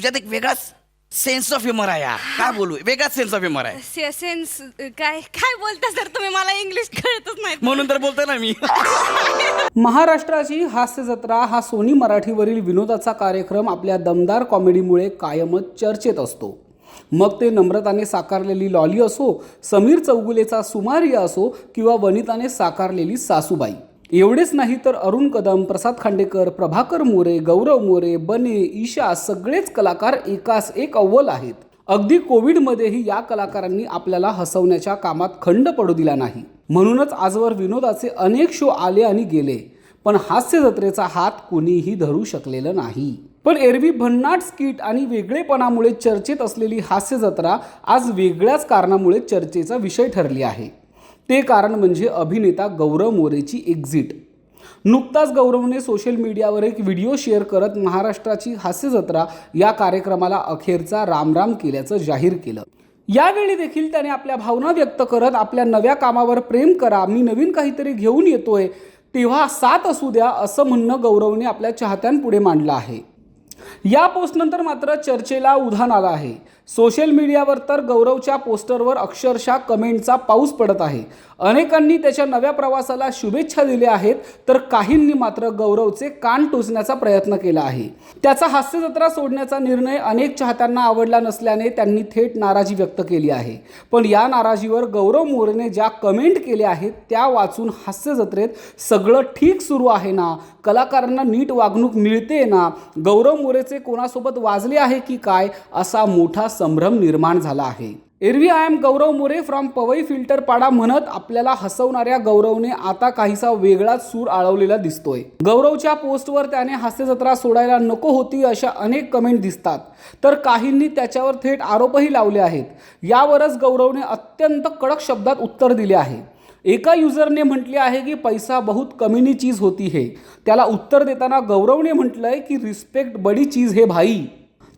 तुझ्यात एक वेगळाच सेन्स ऑफ ह्युमर आहे हा. काय बोलू? वेगळाच सेन्स ऑफ ह्युमर आहे. सेन्स काय काय बोलता सर तुम्ही? मला इंग्लिश कळतच नाही. म्हणून तर बोलतोय ना मी. महाराष्ट्राची हास्य जत्रा हा सोनी मराठीवरील विनोदाचा कार्यक्रम आपल्या दमदार कॉमेडीमुळे कायमच चर्चेत असतो. मग ते नम्रताने साकारलेली लॉली असो समीर चौगुलेचा सुमारिया असो किंवा वनिताने साकारलेली सासूबाई. एवढेच नाही तर अरुण कदम प्रसाद खांडेकर प्रभाकर मोरे गौरव मोरे बने ईशा सगळेच कलाकार एकास एक अव्वल आहेत. अगदी कोविडमध्येही या कलाकारांनी आपल्याला हसवण्याच्या कामात खंड पडू दिला नाही. म्हणूनच आजवर विनोदाचे अनेक शो आले आणि गेले पण हास्य जत्रेचा हात कुणीही धरू शकलेलं नाही. पण एरवी भन्नाट स्किट आणि वेगळेपणामुळे चर्चेत असलेली हास्य जत्रा आज वेगळ्याच कारणामुळे चर्चेचा विषय ठरली आहे. ते कारण म्हणजे अभिनेता गौरव मोरेची एक्झिट नुकताच गौरवने सोशल मीडियावर एक व्हिडिओ शेअर करत महाराष्ट्राची हास्य जत्रा या कार्यक्रमाला अखेरचा रामराम केल्याचं जाहीर केलं. यावेळी देखील त्याने आपल्या भावना व्यक्त करत आपल्या नव्या कामावर प्रेम करा मी नवीन काहीतरी घेऊन येतोय तेव्हा साथ असू द्या असं म्हणणं गौरवने आपल्या चाहत्यांपुढे मांडलं आहे. या पोस्टनंतर मात्र चर्चेला उधाण आलं आहे. सोशल मीडियावर तर गौरवच्या पोस्टरवर अक्षरशः कमेंटचा पाऊस पडत आहे. अनेकांनी त्याच्या नव्या प्रवासाला शुभेच्छा दिल्या आहेत तर काहींनी मात्र गौरवचे कान टोचण्याचा प्रयत्न केला आहे. त्याचा हास्य जत्रा सोडण्याचा निर्णय अनेक चाहत्यांना आवडला नसल्याने त्यांनी थेट नाराजी व्यक्त केली आहे. पण या नाराजीवर गौरव मोरेने ज्या कमेंट केल्या आहेत त्या वाचून हास्य जत्रेत सगळं ठीक सुरू आहे ना? कलाकारांना नीट वागणूक मिळते ना? गौरव मोरेचे कोणासोबत वाजले आहे की काय असा मोठा संभ्रम निर्माण झाला आहे. एरवी I am Gaurav More from Powai Filter Pada म्हणत आपल्याला हसवणाऱ्या गौरवने आता काहीसा वेगळाच सूर आळवलेला दिसतोय. गौरवच्या पोस्टवर त्याने हास्य जत्रा सोडायला नको होती अशा अनेक कमेंट दिसतात. तर काहींनी त्याच्यावर थेट आरोपही लावले आहेत. यावरच गौरवने अत्यंत कडक शब्दात उत्तर दिले आहे. एका युजरने म्हटले आहे की पैसा बहुत कमीनी चीज होती है. त्याला उत्तर देताना गौरवने म्हटलंय की रिस्पेक्ट बडी चीज हे भाई.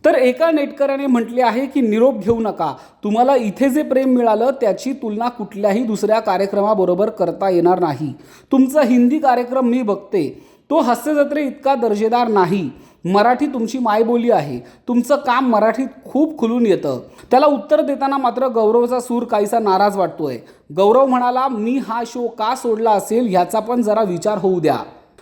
तर एका नेटकऱ्याने म्हटले आहे की निरोप घेऊ नका. तुम्हाला इथे जे प्रेम मिळालं त्याची तुलना कुठल्याही दुसऱ्या कार्यक्रमाबरोबर करता येणार नाही. तुमचा हिंदी कार्यक्रम मी बघते. तो हास्यजत्रे इतका दर्जेदार नाही. मराठी तुमची मायबोली आहे. तुमचं काम मराठीत खूप खुलून येतं. त्याला उत्तर देताना मात्र गौरवचा सूर काहीसा नाराज वाटतोय. गौरव म्हणाला मी हा शो का सोडला असेल ह्याचा पण जरा विचार होऊ द्या.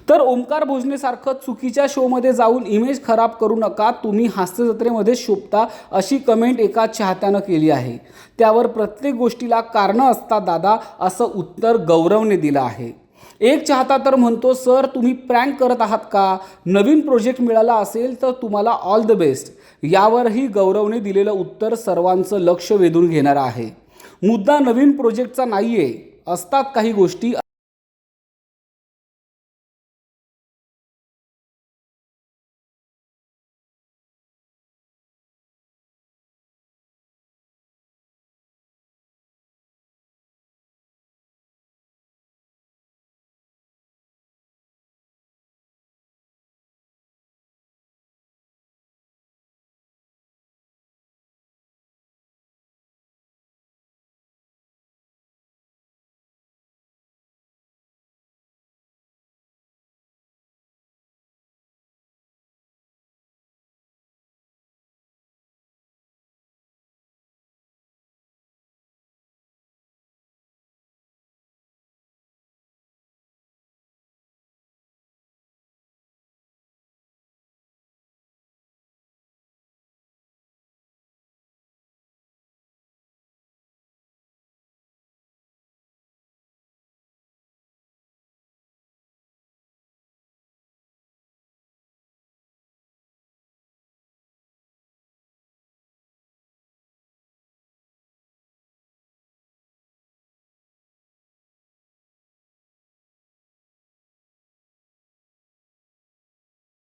तर ओंकार भोजनेसारखं चुकीच्या शोमध्ये जाऊन इमेज खराब करू नका तुम्ही हास्य जत्रेमध्ये शोभता अशी कमेंट एका चाहत्यानं केली आहे. त्यावर प्रत्येक गोष्टीला कारणं असतात दादा असं उत्तर गौरवने दिलं आहे. एक चाहता तर म्हणतो सर तुम्ही प्रँक करत आहात का? नवीन प्रोजेक्ट मिळाला असेल तर तुम्हाला ऑल द बेस्ट यावरही गौरवने दिलेलं उत्तर सर्वांचं लक्ष वेधून घेणारं आहे. मुद्दा नवीन प्रोजेक्टचा नाही आहे असतात काही गोष्टी.